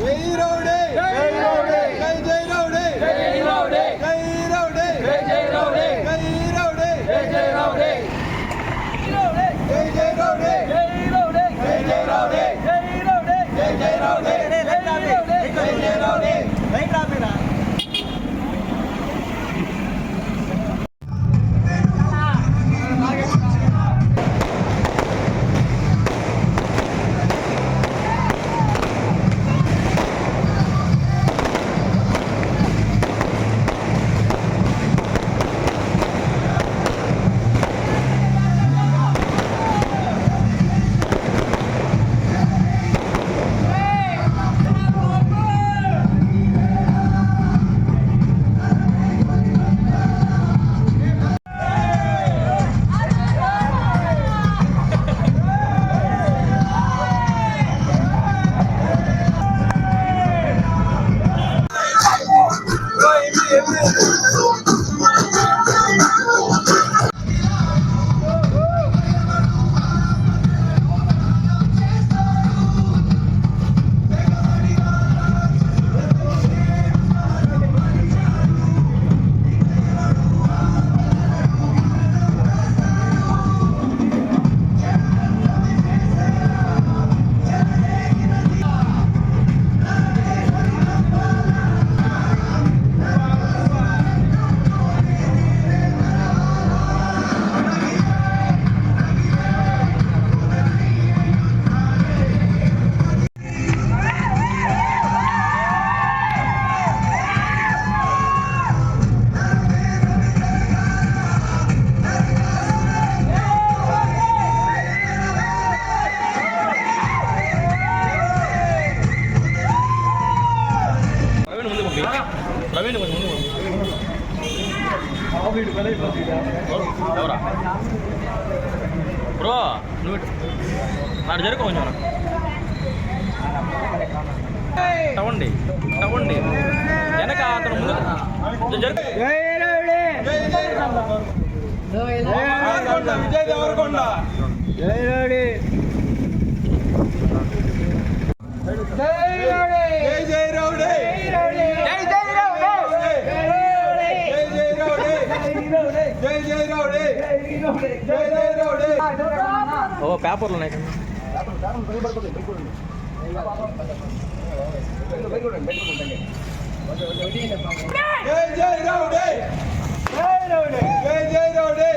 జై రౌడీ జై రౌడీ జై జై రౌడీ జై రౌడీ బ్రో నువ్వు నాడు జరుగు కొంచెం టవండి టవండి వెనక అతను ముందు జరుగు. విజయ్ దేవరకొండ జై రౌడీ జై రౌడీ జై జై రౌడీ జై జై రౌడీ జై జై రౌడీ జై జై రౌడీ జై జై రౌడీ ఓ పేపర్లు ఉన్నాయి. జై జై రౌడీ జై రౌడీ జై జై రౌడీ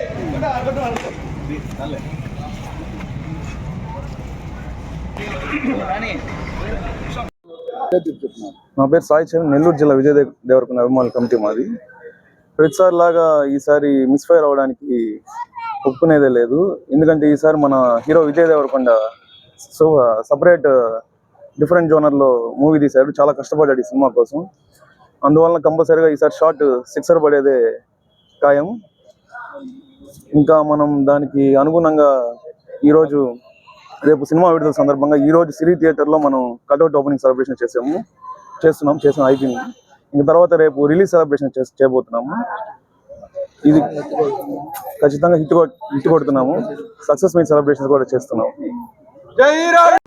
నా పేరు సాయి చరణ్ నెల్లూరు జిల్లా విజయ దేవ- దేవరకొండ అభిమానుల కమిటీ మాది. ప్రతిసారి లాగా ఈసారి మిస్ఫైర్ అవడానికి ఒప్పుకునేదే లేదు. ఎందుకంటే ఈసారి మన hero Vijay Deverakonda so separate different జోనర్లో movie తీశాడు. చాలా కష్టపడ్డాడు ఈ సినిమా కోసం. అందువలన కంపల్సరీగా ఈసారి షార్ట్ సిక్సర్ పడేదే ఖాయం. ఇంకా మనం దానికి అనుగుణంగా ఈరోజు రేపు సినిమా విడుదల సందర్భంగా ఈ రోజు సిరీ థియేటర్లో మనం కటౌట్ ఓపెనింగ్ సెలబ్రేషన్ చేసాము. చేస్తున్నాం చేసిన అయిపోయింది ఇంకా తర్వాత రేపు రిలీజ్ సెలబ్రేషన్ చేసి చేయబోతున్నాము. ఇది ఖచ్చితంగా హిట్ హిట్ కొడుతున్నాము. సక్సెస్ మీట్ సెలబ్రేషన్ కూడా చేస్తున్నాము.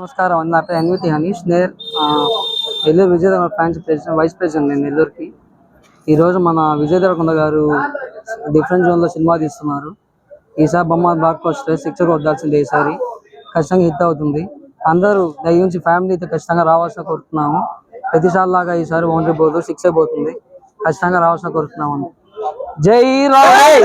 నమస్కారం. అండి నా పేరు ఎన్వితి హనీష్ నేర్. ఆ, నెల్లూరు విజయ దేవర ఫ్రాంచ్ ప్రెసిడెంట్ వైస్ ప్రెసిడెంట్ నేను నెల్లూరుకి. ఈరోజు మన విజయ్ దేవరకొండ గారు డిఫరెంట్ జోన్లో సినిమా తీస్తున్నారు. ఈసారి బొమ్మ బ్లాక్ పోస్టర్ సిక్స్ వద్దాల్సిందే ఈసారి. ఖచ్చితంగా హిట్ అవుతుంది. అందరూ దయించి ఫ్యామిలీ అయితే ఖచ్చితంగా రావాల్సిన కోరుతున్నాము. ప్రతిసారి లాగా ఈసారి ఓన్లీ పోదు సిక్స్ అయిపోతుంది ఖచ్చితంగా రావాల్సిన కోరుతున్నాము. జై రాయ్